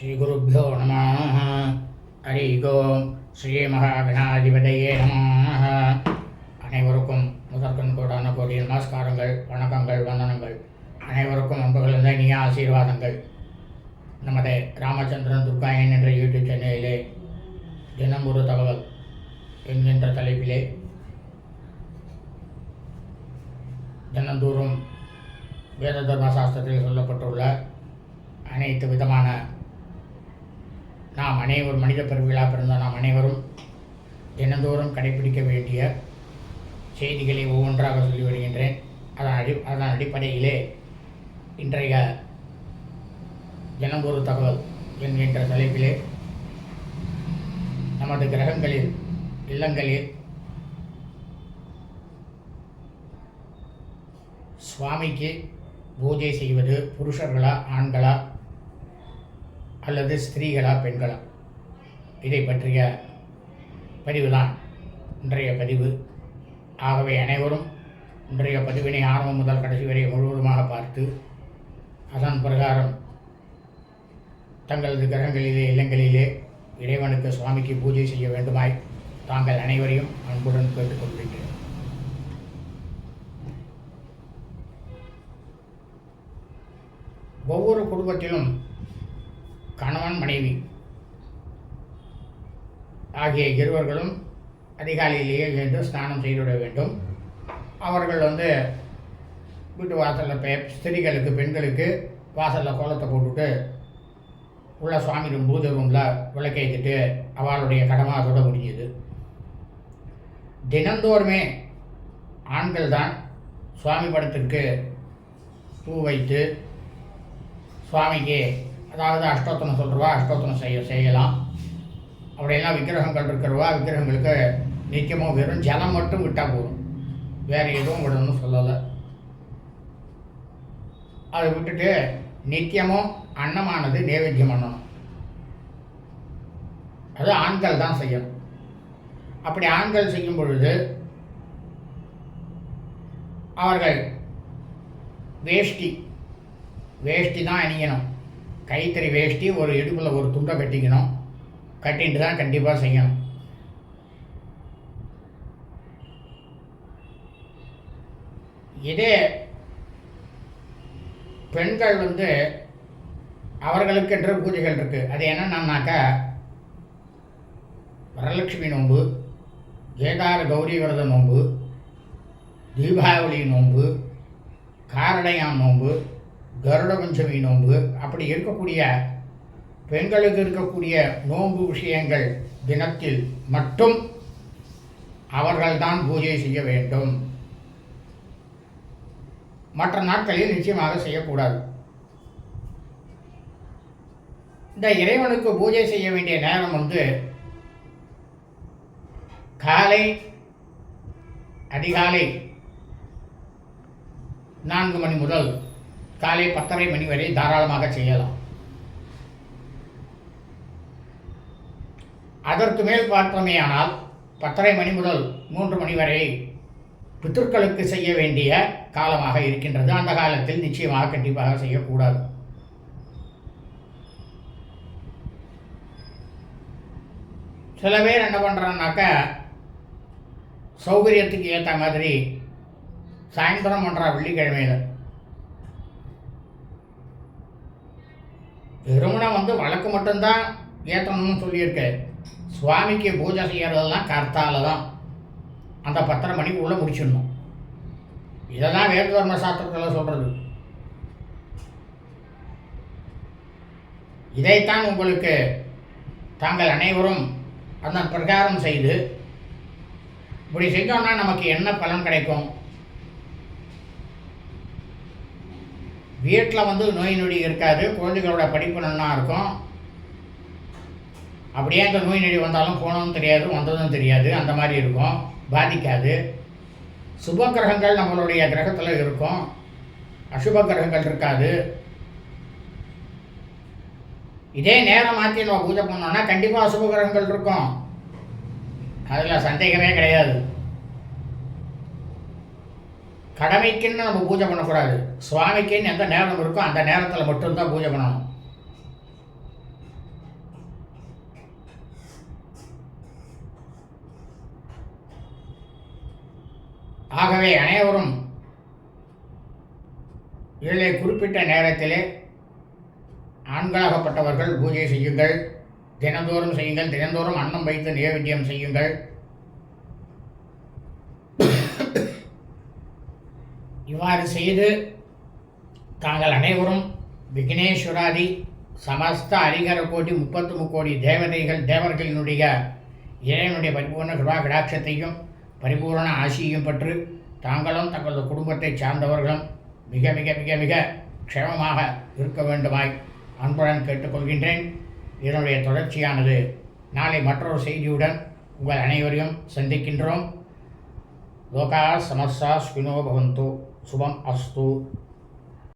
ஸ்ரீகுருப்போ நம ஹரி ஓம். ஸ்ரீ மகாகணாதிபதியே நம அனைவருக்கும் முதற்கண் கோடான கோடி நமஸ்காரங்கள் வணக்கங்கள் வந்தனங்கள். அனைவருக்கும் அன்புகளிருந்த இனிய ஆசீர்வாதங்கள். நமது ராமச்சந்திரன் துர்காயன் என்ற யூடியூப் சேனலிலே தினம் ஒரு தகவல் என்கின்ற தலைப்பிலே தினந்தோறும் வேத தர்ம சாஸ்திரத்தில் சொல்லப்பட்டுள்ள அனைத்து விதமான நாம் அனைவரும் மனித பெருவிழா பிறந்த நாம் அனைவரும் தினந்தோறும் கடைபிடிக்க வேண்டிய செய்திகளை ஒவ்வொன்றாக சொல்லி வருகின்றேன். அதன் அடி அதன் அடிப்படையிலே இன்றைய தினம் ஒரு தகவல் என்கின்ற தலைப்பிலே நமது கிரகங்களில் இல்லங்களில் சுவாமிக்கு பூஜை செய்வது புருஷர்களா ஆண்களா அல்லது ஸ்திரீகளா பெண்களா? இதை பற்றிய பதிவு தான் இன்றைய பதிவு. ஆகவே அனைவரும் இன்றைய பதிவினை ஆரம்பம் முதல் கடைசி வரை முழுவதுமாக பார்த்து அதன் பிரகாரம் தங்களது கிரகங்களிலே இல்லங்களிலே இறைவனுக்கு சுவாமிக்கு பூஜை செய்ய வேண்டுமாய் தாங்கள் அனைவரையும் அன்புடன் கேட்டுக்கொள்கின்றேன் ஒவ்வொரு குடும்பத்திலும் கணவன் மனைவி ஆகிய இருவர்களும் அதிகாலையிலேயே எழுந்து ஸ்நானம் செய்துவிட வேண்டும். அவர்கள் வந்து வீட்டு வாசலில் பெ ஸ்திரீகளுக்கு பெண்களுக்கு வாசலில் கோலத்தை போட்டுட்டு உள்ள சுவாமி ரூம் பூஜை ரூமில் விளக்கேற்றிட்டு அவளுடைய கடமை அதோட முடிஞ்சது. தினந்தோறுமே ஆண்கள் தான் சுவாமி படத்திற்கு பூ வைத்து சுவாமிக்கு அதாவது அஷ்டோத்தனம் சொல்கிறவா அஷ்டோத்தனம் செய்ய செய்யலாம். அப்படியெல்லாம் விக்கிரகங்கள் இருக்கிறவா விக்கிரகங்களுக்கு நிச்சயமாக வெறும் ஜலம் மட்டும் விட்டால் போதும். வேறு எதுவும் விடணும்னு சொல்லலை. அதை விட்டுட்டு நித்தியமும் அன்னமானது நைவேத்தியம் பண்ணணும். அது ஆண்கள் தான் செய்யணும். அப்படி ஆண்கள் செய்யும் பொழுது அவர்கள் வேஷ்டி வேஷ்டி தான் அணியணும். கைத்தறி வேஷ்டி ஒரு இடுப்பில் ஒரு துண்டை கட்டிக்கணும். கட்டின்ட்டு தான் கண்டிப்பாக செய்யணும். இதே பெண்கள் வந்து அவர்களுக்கென்ற பூஜைகள் இருக்குது அது என்னென்னாக்கா வரலட்சுமி நோன்பு ஏகார கௌரி விரத நோன்பு தீபாவளி நோன்பு காரடையான் நோன்பு கருட பஞ்சமி நோன்பு அப்படி இருக்கக்கூடிய பெண்களுக்கு இருக்கக்கூடிய நோன்பு விஷயங்கள் தினத்தில் மட்டும் அவர்கள்தான் பூஜை செய்ய வேண்டும். மற்ற நாட்களில் நிச்சயமாக செய்யக்கூடாது. இந்த இறைவனுக்கு பூஜை செய்ய வேண்டிய நேரம் வந்து காலை அதிகாலை நான்கு மணி முதல் காலை பத்தரை மணி வரை தாராளமாக செய்யலாம். அதற்கு மேல் பார்த்தோமேயானால் பத்தரை மணி முதல் மூன்று மணி வரை பித்தர்களுக்கு செய்ய வேண்டிய காலமாக இருக்கின்றது. அந்த காலத்தில் நிச்சயமாக கண்டிப்பாக செய்யக்கூடாது. சில பேர் என்ன பண்ணுறான்னாக்க சௌகரியத்துக்கு ஏற்ற மாதிரி சாயந்தரம் பண்ணுறா வெள்ளிக்கிழமையில் திருமணம் வந்து வழக்கு மட்டும்தான் ஏற்றணும்னு சொல்லியிருக்கு. சுவாமிக்கு பூஜை செய்கிறதெல்லாம் கர்த்தால தான் அந்த பத்தரை மணிக்கு உள்ளே முடிச்சிடணும். இதெல்லாம் வேத தர்ம சாஸ்திரத்தில் சொல்கிறது இதைத்தான் உங்களுக்கு தாங்கள் அனைவரும் அந்த பிரகாரம் செய்து இப்படி செஞ்சோன்னா நமக்கு என்ன பலன் கிடைக்கும்? வீட்டில் வந்து நோய் நொடி இருக்காது. குழந்தைகளோட படிப்பு நல்லா இருக்கும். அப்படியே அந்த நோய் நொடி வந்தாலும் போனதும் தெரியாது வந்ததும் தெரியாது. அந்த மாதிரி இருக்கும். பாதிக்காது. சுப கிரகங்கள் நம்மளுடைய கிரகத்தில் இருக்கும். அசுப கிரகங்கள் இருக்காது. இதே நேரம் மாற்றி நம்ம பூஜை பண்ணோன்னா கண்டிப்பாக அசுப கிரகங்கள் இருக்கும். அதில் சந்தேகமே கிடையாது. கடமைக்குன்னு நம்ம பூஜை பண்ணக்கூடாது. சுவாமிக்குன்னு எந்த நேரம் இருக்கோ அந்த நேரத்தில் மட்டும்தான் பூஜை பண்ணணும். ஆகவே அனைவரும் இதிலே குறிப்பிட்ட நேரத்திலே ஆண்களாகப்பட்டவர்கள் பூஜை செய்யுங்கள். தினந்தோறும் செய்யுங்கள். தினந்தோறும் அன்னம் வைத்து நைவேத்தியம் செய்யுங்கள். இவ்வாறு செய்து தாங்கள் அனைவரும் விக்னேஸ்வராதி சமஸ்த அரிகர கோடி முப்பத்து முக்கோடி தேவதைகள் தேவர்களினுடைய இறைவனுடைய பரிபூர்ண கிருபா கடாட்சத்தையும் பரிபூரண ஆசியையும் பெற்று தாங்களும் தங்களது குடும்பத்தைச் சார்ந்தவர்களும் மிக மிக மிக மிக க்ஷேமமாக இருக்க வேண்டுமாய் அன்புடன் கேட்டுக்கொள்கின்றேன். இதனுடைய தொடர்ச்சியானது நாளை மற்றொரு செய்தியுடன் உங்கள் அனைவரையும் சந்திக்கின்றோம். லோகா சமஸ்தா ஸ்பினோ பவந்தோ. 昨晚阿叔。